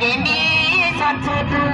กิมีสดชื่